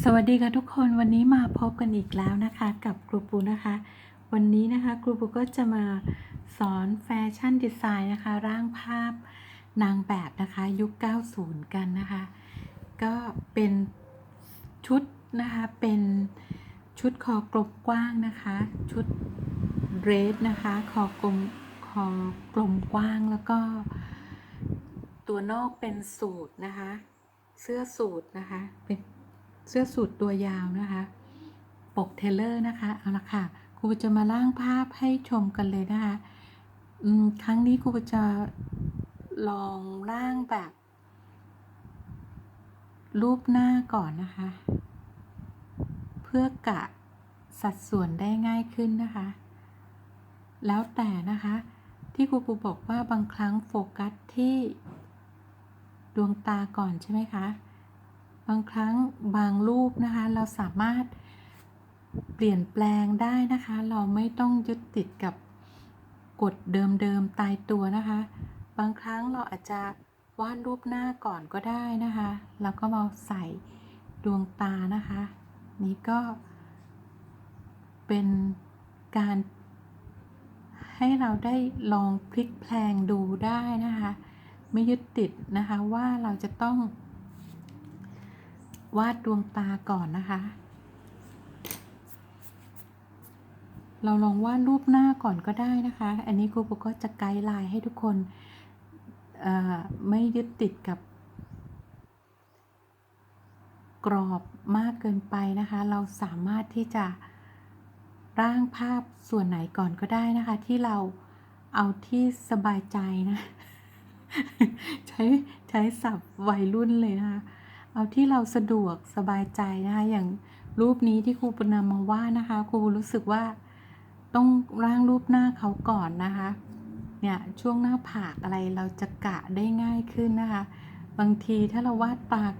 สวัสดีค่ะทุกคนวันนี้มาพบกันอีกแล้วนะคะกับครูปูนะคะ วันนี้นะคะครูปูก็จะมาสอนแฟชั่นดีไซน์นะคะร่างภาพนางแบบนะคะยุค 90 กันนะคะ ก็เป็นชุดนะคะเป็นชุดคอกลมกว้างนะคะ ชุดเรสนะคะคอกลมคอกลมกว้างแล้วก็ ตัวนอกเป็นสูทนะคะ เสื้อสูทนะคะเป็น เสื้อสูทตัวยาวนะคะ ปกเทเลอร์นะคะ เอาละค่ะครูจะมาล่างภาพให้ชมกันเลยนะคะครั้งนี้ครูจะลองร่างแบบ รูปหน้าก่อนนะคะ เพื่อกะสัดส่วนได้ง่ายขึ้นนะคะ แล้วแต่นะคะ ที่ครูปูบอกว่าบางครั้งโฟกัสที่ดวงตาก่อนใช่ไหมคะางครั้งบางรูปนะคะ เราสามารถเปลี่ยนแปลงได้นะคะ เราไม่ต้องยึดติดกับกฎเดิมๆตายตัวนะคะ บางครั้งเราอาจจะวาดรูปหน้าก่อนก็ได้นะคะ แล้วก็มาใส่ดวงตานะคะ นี่ก็เป็นการให้เราได้ลองพลิกแพลงดูได้นะคะ ไม่ยึดติดนะคะว่าเราจะต้อง วาดดวงตาก่อนนะคะ เราลองวาดรูปหน้าก่อนก็ได้นะคะ อันนี้ครูปูก็จะไกด์ไลน์ให้ทุกคนไม่ยึดติดกับ กรอบมากเกินไปนะคะ เราสามารถที่จะร่างภาพส่วนไหนก่อนก็ได้นะคะ ที่เราเอาที่สบายใจนะ ใช้ใช้ศัพท์วัยรุ่นเลยนะคะ เอาที่เราสะดวกสบายใจนะคะอย่างรูปนี้ที่ครูปนำมาว่าดนะคะครูรู้สึกว่าต้องร่างรูปหน้าเขาก่อนนะคะเนี่ยช่วงหน้าผากอะไรเราจะกะได้ง่ายขึ้นนะคะ บางทีถ้าเราวาดปาก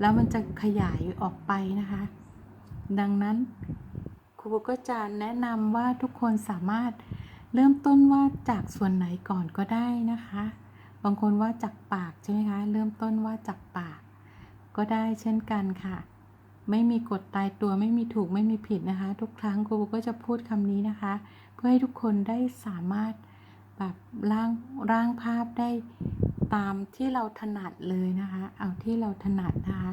แล้วมันจะขยายออกไปนะคะ ดังนั้นครูก็จะแนะนำว่าทุกคนสามารถเริ่มต้นวาดจากส่วนไหนก่อนก็ได้นะคะ บางคนวาดจากปากใช่ไหมคะ เริ่มต้นวาดจากปาก ก็ได้เช่นกันค่ะ ไม่มีกฎตายตัวไม่มีถูกไม่มีผิดนะคะ ทุกครั้งครูก็จะพูดคำนี้นะคะ เพื่อให้ทุกคนได้สามารถแบบร่างร่างภาพได้ตามที่เราถนัดเลยนะคะ เอาที่เราถนัดนะคะ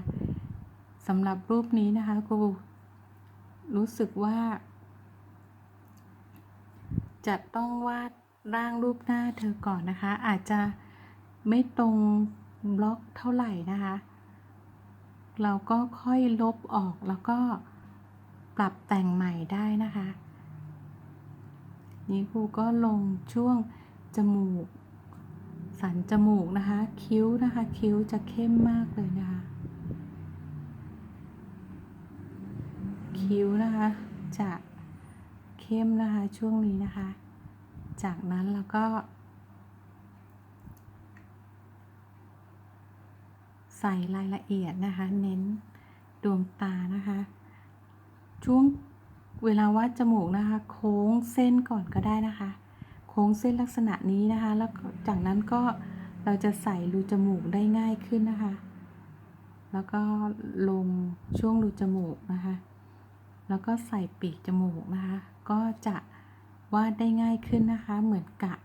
สำหรับรูปนี้นะคะครูรู้สึกว่า จะต้องวาดร่างรูปหน้าเธอก่อนนะคะ อาจจะไม่ตรงบล็อกเท่าไหร่นะคะ เราก็ค่อยลบออกแล้วก็ปรับแต่งใหม่ได้นะคะ นี่ครูก็ลงช่วงจมูก สันจมูกนะคะ คิ้วนะคะ คิ้วจะเข้มมากเลยนะคะ คิ้วนะคะ จะเข้มนะคะช่วงนี้นะคะ จากนั้นเราก็ ใส่รายละเอียดนะคะ เน้นดวงตานะคะ ช่วงเวลาวาดจมูกนะคะ โค้งเส้นก่อนก็ได้นะคะ โค้งเส้นลักษณะนี้นะคะ แล้วจากนั้นก็เราจะใส่รูจมูกได้ง่ายขึ้นนะคะ แล้วก็ลงช่วงรูจมูกนะคะ แล้วก็ใส่ปีกจมูกนะคะ ก็จะวาดได้ง่ายขึ้นนะคะ เหมือนกะ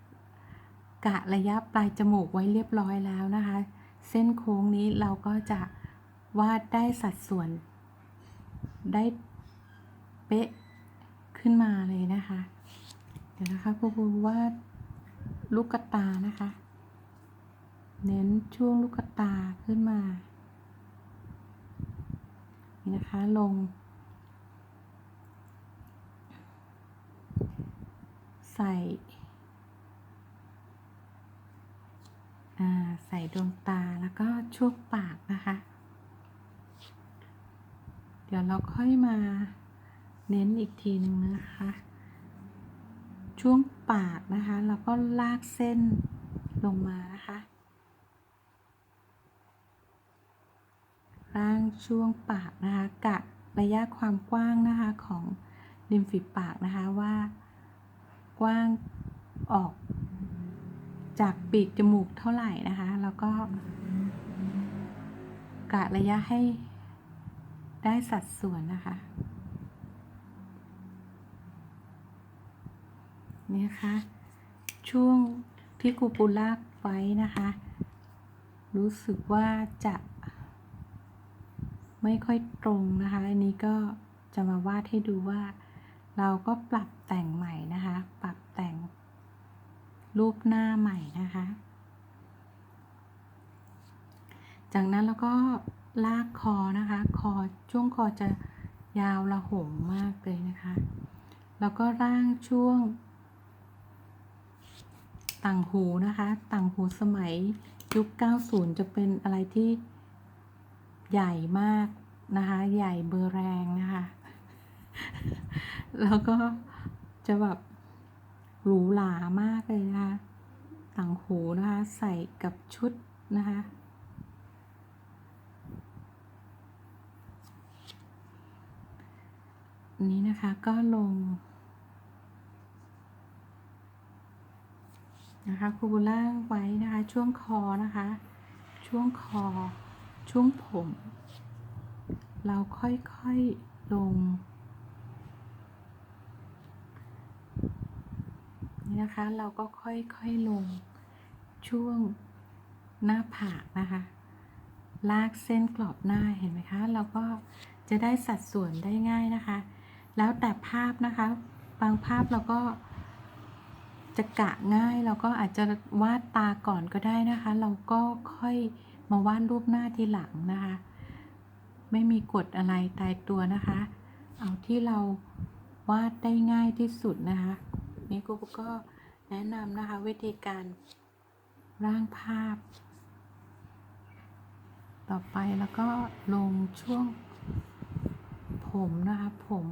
กะระยะปลายจมูกไว้เรียบร้อยแล้วนะคะ เส้นโค้งนี้เราก็จะวาดได้สัดส่วน ได้เป๊ะขึ้นมาเลยนะคะ เดี๋ยวนะคะครูปูวาดลูกกตานะคะ เน้นช่วงลูกกตาขึ้นมานี่นะคะลง ใส่ อ่า ใส่ดวงตาแล้วก็ช่วงปากนะคะ เดี๋ยวเราค่อยมาเน้นอีกทีหนึ่งนะคะ ช่วงปากนะคะแล้วก็ลากเส้นลงมานะคะร่างช่วงปากนะคะกะระยะความกว้างนะคะของริมฝีปากนะคะว่ากว้างออก จากปีกจมูกเท่าไหร่นะคะ แล้วก็กะระยะให้ได้สัดส่วนนะคะ นี่นะคะ ช่วงที่ครูปูลากไว้นะคะ รู้สึกว่าจะ ไม่ค่อยตรงนะคะ อันนี้ก็จะมาวาดให้ดูว่า เราก็ปรับแต่งใหม่นะคะ ปรับแต่ง รูปหน้าใหม่นะคะ จากนั้นเราก็ลากคอนะคะ คอช่วงคอจะยาวระหงมากเลยนะคะ แล้วก็ร่างช่วง ต่างหูนะคะ ต่างหูสมัยยุค 90 จะเป็นอะไรที่ใหญ่มากนะคะ ใหญ่เบอร์แรงนะคะ แล้วก็จะแบบ หรูหรามากเลยนะคะต่างหูนะคะใส่กับชุดนะคะ นี้นะคะก็ลงนะคะครูบูล่างไว้นะคะช่วงคอนะคะ ช่วงคอช่วงผม เราค่อยๆลง นะคะ เราก็ค่อยๆลงช่วงหน้าผากนะคะ ลากเส้นกรอบหน้าเห็นไหมคะ เราก็จะได้สัดส่วนได้ง่ายนะคะ แล้วแต่ภาพนะคะ บางภาพเราก็จะกะง่ายเราก็อาจจะวาดตาก่อนก็ได้นะคะ เราก็ค่อยมาวาดรูปหน้าทีหลังนะคะ ไม่มีกฎอะไรตายตัวนะคะ เอาที่เราวาดได้ง่ายที่สุดนะคะ นี่กูก็ แนะนำนะคะวิธีการร่างภาพ ต่อไปแล้วก็ลงช่วงผมนะคะผม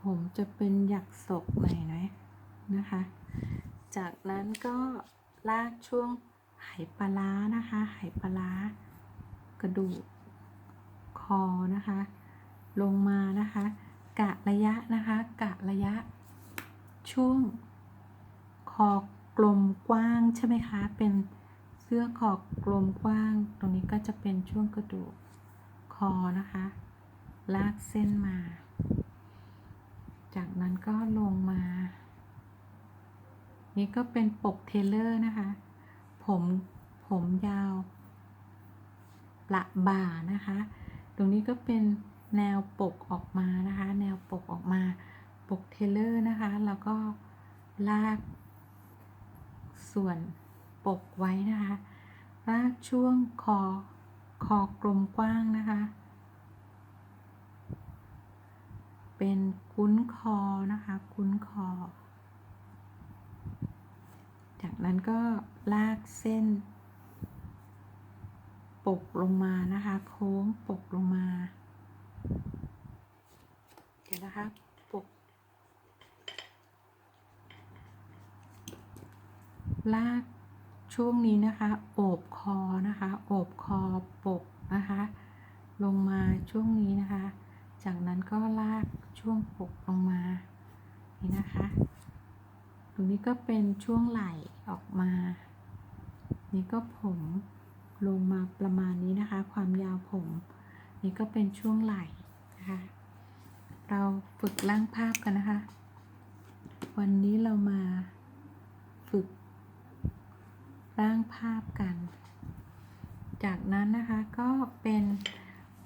ผมจะเป็นหยักศกหน่อยนะนะคะ จากนั้นก็ลากช่วงไหปลานะคะไหปลา ร้ากระดูกคอนะคะ ลงมานะคะ กะระยะนะคะ กะระยะ ช่วง คอกลมกว้างใช่ไหมคะ เป็นเสื้อคอกลมกว้าง ตรงนี้ก็จะเป็นช่วงกระดูกคอนะคะ ลากเส้นมา จากนั้นก็ลงมา นี่ก็เป็นปกเทเลอร์นะคะ ผมผมยาว ประบ่านะคะ ตรงนี้ก็เป็นแนวปกออกมานะคะ แนวปกออกมาปกเทเลอร์นะคะ แล้วก็ลาก ส่วนปกไว้นะคะ ลากช่วงคอคอกลมกว้างนะคะ เป็นคุ้นคอนะคะ คุ้นคอ จากนั้นก็ลากเส้น ปกลงมานะคะ โค้งปกลงมา เดี๋ยวนะคะปก ลากช่วงนี้นะคะ โอบคอนะคะ โอบคอปกนะคะ ลงมาช่วงนี้นะคะ จากนั้นก็ลากช่วงปกลงมานี่นะคะตรงนี้ก็เป็นช่วงไหล่ออกมา นี่ก็ผม ลงมาประมาณนี้นะคะ ความยาวผม นี่ก็เป็นช่วงไหล่นะคะ เราฝึกร่างภาพกันนะคะ วันนี้เรามาฝึกร่างภาพกัน จากนั้นนะคะก็เป็น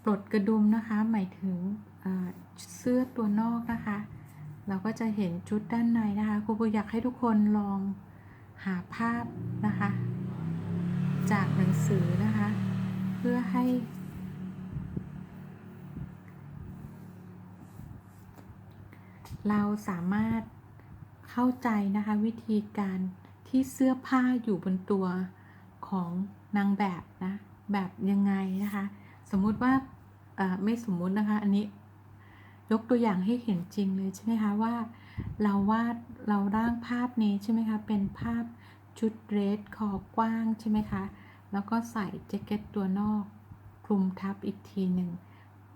ปลดกระดุมนะคะ หมายถึงเสื้อตัวนอกนะคะ เราก็จะเห็นชุดด้านในนะคะครูปูอยากให้ทุกคนลองหาภาพนะคะ จากหนังสือนะคะ เพื่อให้ เราสามารถเข้าใจนะคะวิธีการที่เสื้อผ้าอยู่บนตัวของนางแบบนะแบบยังไงนะคะ สมมุติว่าไม่สมมุตินะคะ อันนี้ยกตัวอย่างให้เห็นจริงเลยใช่ไหมคะว่าเราวาดเราร่างภาพนี้ใช่ไหมคะเป็นภาพชุดเรสคอกว้างใช่ไหมคะ แล้วก็ใส่แจ็คเก็ตตัวนอกคลุมทับอีกทีหนึ่ง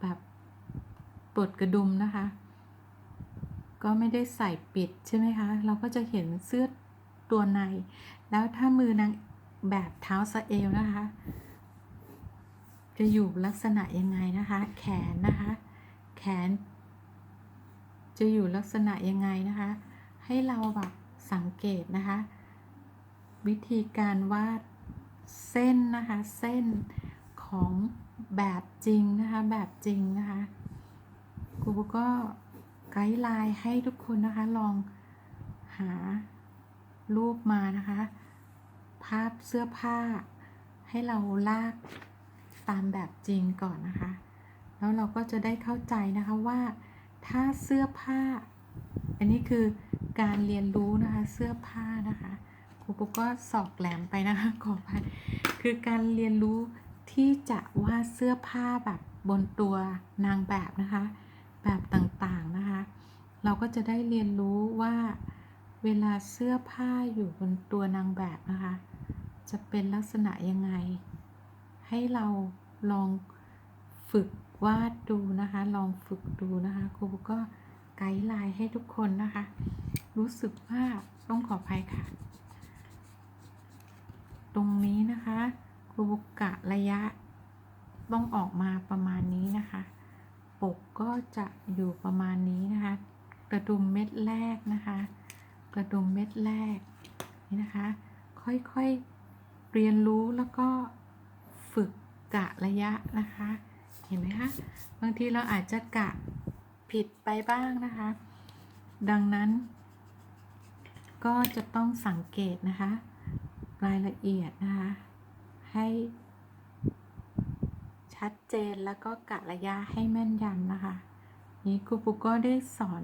แบบปลดกระดุมนะคะ ก็ไม่ได้ใส่ปิดใช่ไหมคะ เราก็จะเห็นเสื้อตัวใน แล้วถ้ามือนางแบบเท้าสะเอวนะคะ จะอยู่ลักษณะยังไงนะคะ แขนนะคะ แขน จะอยู่ลักษณะยังไงนะคะ ให้เราแบบสังเกตนะคะ วิธีการวาด เส้นนะคะ เส้นของแบบจริงนะคะ แบบจริงนะคะครูก็ไกด์ไลน์ให้ทุกคนนะคะ ลองหารูปมานะคะ ภาพเสื้อผ้าให้เราลากตามแบบจริงก่อนนะคะ แล้วเราก็จะได้เข้าใจนะคะว่าถ้าเสื้อผ้า อันนี้คือการเรียนรู้นะคะเสื้อผ้านะคะ รูปุ๊กก็สอกแหลมไปนะคะขออภัยคือการเรียนรู้ที่จะวาดเสื้อผ้าแบบบนตัวนางแบบนะคะ แบบต่างๆนะคะ เราก็จะได้เรียนรู้ว่าเวลาเสื้อผ้าอยู่บนตัวนางแบบนะคะ จะเป็นลักษณะยังไง ให้เราลองฝึกวาดดูนะคะ ลองฝึกดูนะคะครูปุ๊กก็ไกด์ไลน์ให้ทุกคนนะคะ รู้สึกว่าต้องขออภัยค่ะ ตรงนี้นะคะครูกกะระยะ ต้องออกมาประมาณนี้นะคะ ปกก็จะอยู่ประมาณนี้นะคะ กระดุมเม็ดแรกนะคะ กระดุมเม็ดแรกนี่นะคะ ค่อยๆเรียนรู้แล้วก็ฝึกกะระยะนะคะ เห็นไหมคะ บางทีเราอาจจะกะผิดไปบ้างนะคะ ดังนั้น ก็จะต้องสังเกตนะคะ รายละเอียดนะคะให้ชัดเจนแล้วก็กะระยะให้แม่นยำนะคะ นี้ครูปุกก็ได้สอน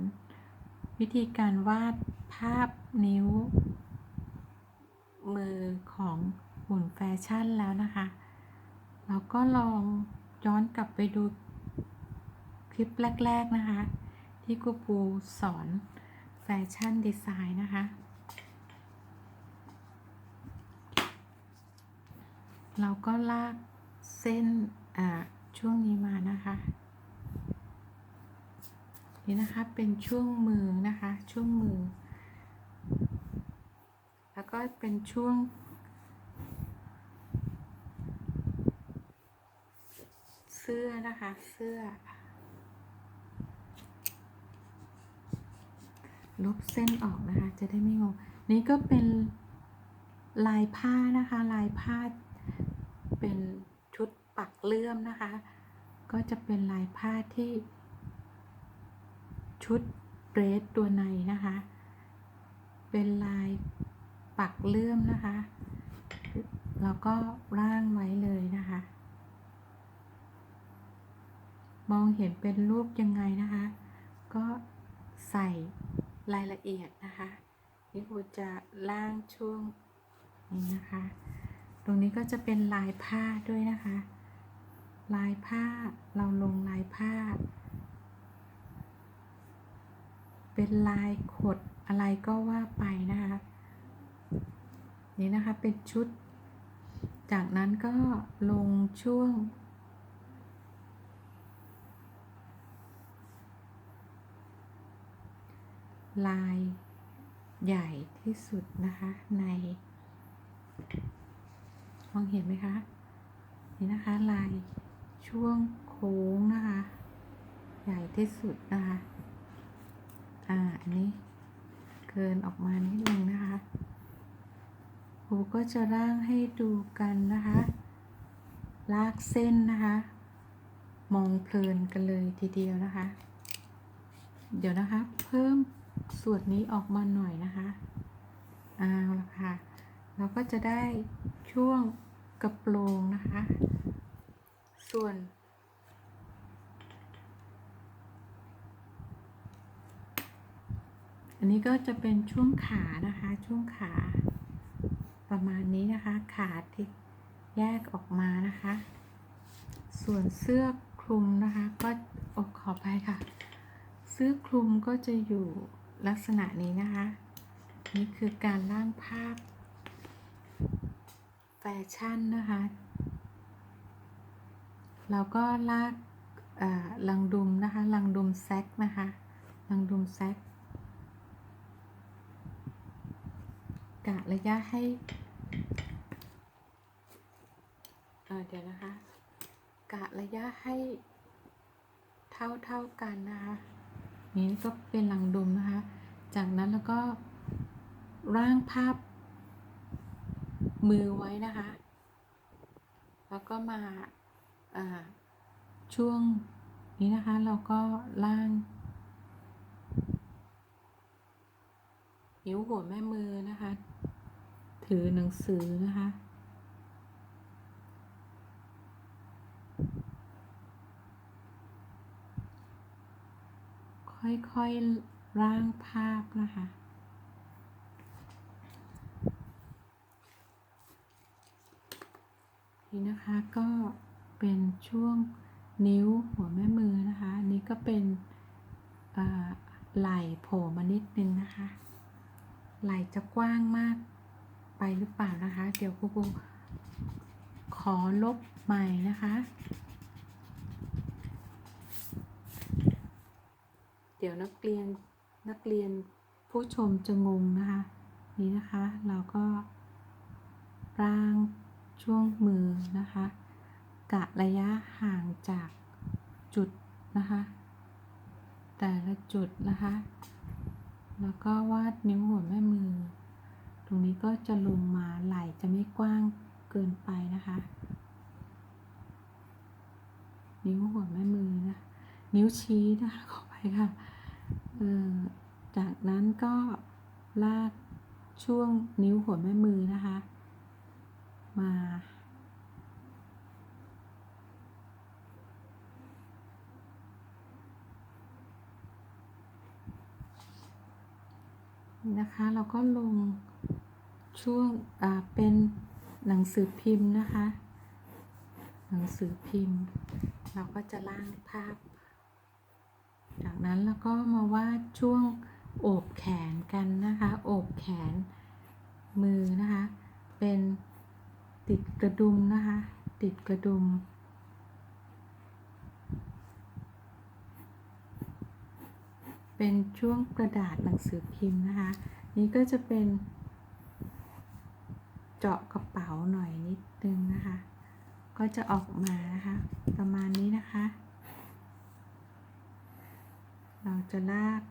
วิธีการวาดภาพนิ้ว มือของหุ่นแฟชั่นแล้วนะคะ เราก็ลองย้อนกลับไปดูคลิปแรก ๆ นะคะ ที่ครูปูสอนแฟชั่นดีไซน์นะคะ เราก็ลากเส้นช่วงนี้มานะคะ นี่นะคะเป็นช่วงมือนะคะ ช่วงมือ แล้วก็เป็นช่วง เสื้อนะคะ เสื้อ ลบเส้นออกนะคะ จะได้ไม่งง นี่ก็เป็นลายผ้านะคะ ลายผ้า เป็นชุดปักเลื่อมนะคะ ก็จะเป็นลายผ้าที่ ชุดเดรสตัวในนะคะ เป็นลายปักเลื่อมนะคะ แล้วก็ร่างไว้เลยนะคะ มองเห็นเป็นรูปยังไงนะคะ ก็ใส่รายละเอียดนะคะ นี่ครูจะล่างช่วงนี้นะคะ รงนี้ก็จะเป็นลายผ้าด้วยนะคะ ลายผ้าเราลงลายผ้า เป็นลายขดอะไรก็ว่าไปนะคะนี่นะคะเป็นชุด จากนั้นก็ลงช่วง ลายใหญ่ที่สุดนะคะใน องเห็นไหมคะนี่นะคะลายช่วงโค้งนะคะ ใหญ่ที่สุดนะคะ อ่าอันนี้เกินออกมานิดนึงนะคะครูก็จะร่างให้ดูกันนะคะ ลากเส้นนะคะ มองเพลินกันเลยทีเดียวนะคะ เดี๋ยวนะคะ เพิ่มส่วนนี้ออกมาหน่อยนะคะเอาละค่ะ เราก็จะได้ช่วง กระโปรงนะคะ ส่วน อันนี้ก็จะเป็นช่วงขานะคะ ช่วงขา ประมาณนี้นะคะ ขาที่แยกออกมานะคะ ส่วนเสื้อคลุมนะคะ ก็ออขอไปค่ะ เสื้อคลุมก็จะอยู่ลักษณะนี้นะคะ นี่คือการร่างภาพ แฟชั่นนะคะแล้วก็ลากลังดุมนะคะลังดุมแซกนะคะลังดุมแซกกะระยะให้เดี๋ยวนะคะ กะระยะให้เท่าเท่ากันนะคะนี้ก็เป็นลังดุมนะคะ จากนั้นแล้วก็ร่างภาพ มือไว้นะคะ แล้วก็มาอ่าช่วงนี้นะคะเราก็ล่าง นิ้วหัวแม่มือนะคะ ถือหนังสือนะคะ ค่อยๆร่างภาพนะคะ นี่นะคะก็เป็นช่วงนิ้วหัวแม่มือนะคะอันนี้ก็เป็นไหล่โผล่มานิดนึงนะคะ ไหล่จะกว้างมากไปหรือเปล่านะคะ เดี๋ยวครูขอลบใหม่นะคะ เดี๋ยวนักเรียนนักเรียนผู้ชมจะงงนะคะ นี่นะคะเราก็ร่าง ช่วงมือนะคะ กะระยะห่างจากจุดนะคะ แต่ละจุดนะคะ แล้วก็วาดนิ้วหัวแม่มือ ตรงนี้ก็จะลงมาไหล่จะไม่กว้างเกินไปนะคะ นิ้วหัวแม่มือนะ นิ้วชี้นะคะขอไปค่ะเออจากนั้นก็ลากช่วงนิ้วหัวแม่มือนะคะ มานนะคะ เราก็ลงช่วงอ่าเป็นหนังสือพิมพ์นะคะ หนังสือพิมพ์ เราก็จะล่างภาพ จากนั้นแล้วก็มาวาดช่วงโอบแขนกันนะคะ โอบแขนมือนะคะ เป็น ติดกระดุมนะคะ ติดกระดุม เป็นช่วงกระดาษหนังสือพิมพ์นะคะ นี่ก็จะเป็น เจาะกระเป๋าหน่อยนิดนึงนะคะ ก็จะออกมานะคะ ประมาณนี้นะคะ เราจะลาก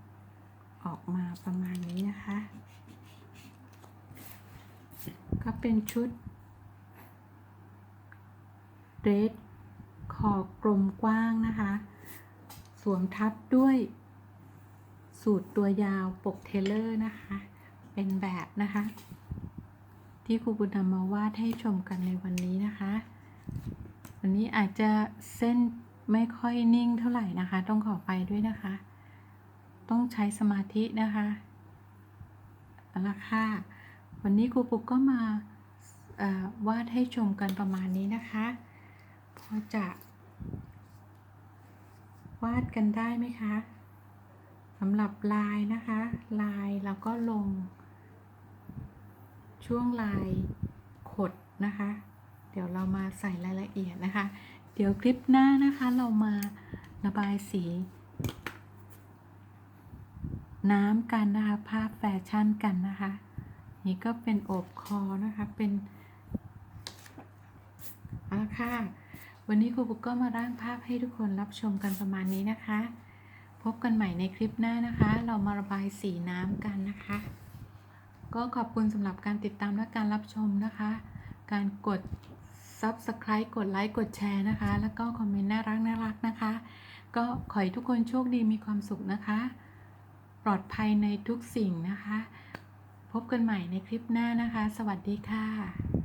ออกมาประมาณนี้นะคะ ก็เป็นชุดเด รสคอกลมกว้างนะคะ สวมทับด้วย สูตรตัวยาวปกเทเลอร์นะคะ เป็นแบบนะคะ ที่ครูบุญนำมาวาดให้ชมกันในวันนี้นะคะ วันนี้อาจจะเส้นไม่ค่อยนิ่งเท่าไหร่นะคะ ต้องขอไปด้วยนะคะ ต้องใช้สมาธินะคะเอาละค่ะ วันนี้ครูปุกก็มาวาดให้ชมกันประมาณนี้นะคะ พอจะวาดกันได้ไหมคะสำหรับลายนะคะ ลายเราก็ลง ช่วงลายขดนะคะ เดี๋ยวเรามาใส่รายละเอียดนะคะ เดี๋ยวคลิปหน้านะคะเรามาระบายสี น้ำกันนะคะ ภาพแฟชั่นกันนะคะ นี่ก็เป็นโอบคอนะคะเป็นเอาค่ะ วันนี้ครูปุ๊กก็มาร่างภาพให้ทุกคนรับชมกันประมาณนี้นะคะ พบกันใหม่ในคลิปหน้านะคะ เรามาระบายสีน้ำกันนะคะ ก็ขอบคุณสำหรับการติดตามและการรับชมนะคะ การกด Subscribe กดไลค์กดแชร์นะคะ แล้วก็คอมเมนต์น่ารักน่ารักนะคะ ก็ขอให้ทุกคนโชคดีมีความสุขนะคะ ปลอดภัยในทุกสิ่งนะคะ พบกันใหม่ในคลิปหน้านะคะ สวัสดีค่ะ